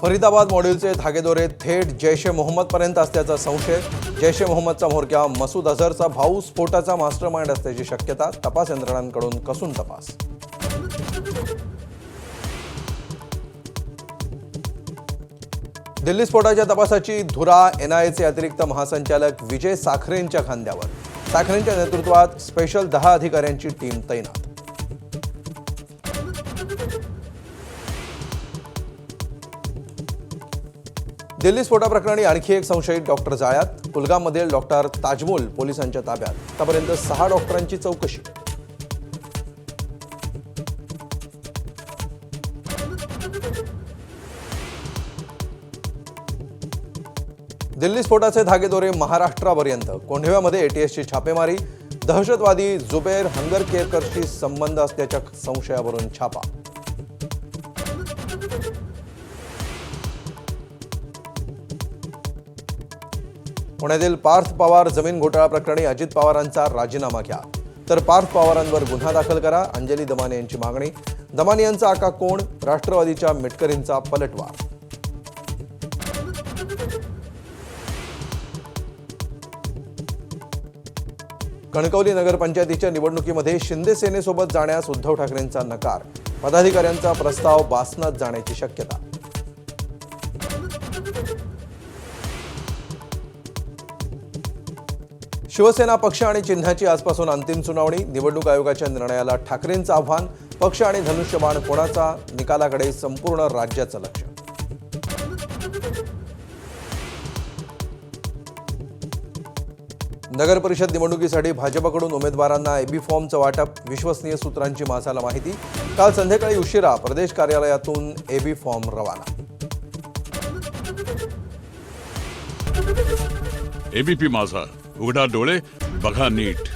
फरीदाबाद मॉड्यूलचे धागेदोरे थेट जैश ए मोहम्मदपर्यंत असल्याचा संशय. जैश ए मोहम्मदचा म्होरक्या मसूद अझहरचा भाऊ स्फोटाचा मास्टर माइंड असल्याची शक्यता तपास यंत्रणांकडून कसून तपास. दिल्ली स्फोटाच्या तपासाची धुरा एनआयएचे अतिरिक्त महासंचालक विजय साखरेंच्या खांद्यावर. साखरेंच्या नेतृत्वात स्पेशल दहा अधिकाऱ्यांची टीम तैनात. दिल्ली स्फोटाप्रकरणी आणखी एक संशयित डॉक्टर जाळ्यात. कुलगाममधील डॉक्टर ताजमोल पोलिसांच्या ताब्यात. आतापर्यंत सहा डॉक्टरांची चौकशी. दिल्ली स्फोटाचे धागेदोरे महाराष्ट्रापर्यंत. कोंढव्यामध्ये एटीएसची छापेमारी. दहशतवादी जुबेर हंगर केरकरशी संबंध असल्याच्या संशयावरून छापा. पुण्यातील पार्थ पवार जमीन घोटाळा प्रकरणी अजित पवारांचा राजीनामा घ्या. तर पार्थ पवारांवर गुन्हा दाखल करा अंजली दमाने यांची मागणी. दमाने यांचा आका कोण? राष्ट्रवादीच्या मिटकरींचा पलटवार. कणकवली नगरपंचायतीच्या निवडणुकीमध्ये शिंदे सेनेसोबत जाण्यास उद्धव ठाकरेंचा नकार. पदाधिकाऱ्यांचा प्रस्ताव बासनात जाण्याची शक्यता. शिवसेना पक्ष आणि चिन्हाची आजपासून अंतिम सुनावणी. निवडणूक आयोगाच्या निर्णयाला ठाकरेंचं आव्हान. पक्ष आणि धनुष्यबाण कोणाचा? निकालाकडे संपूर्ण राज्याचं लक्ष. नगर परिषद निवडणुकीसाठी भाजपकडून उमेदवारांना एबी फॉर्मचं वाटप. विश्वसनीय सूत्रांची माझाला माहिती. काल संध्याकाळी उशिरा प्रदेश कार्यालयातून एबी फॉर्म रवाना. एबीपी माझा. उघडा डोळे बघा नीट.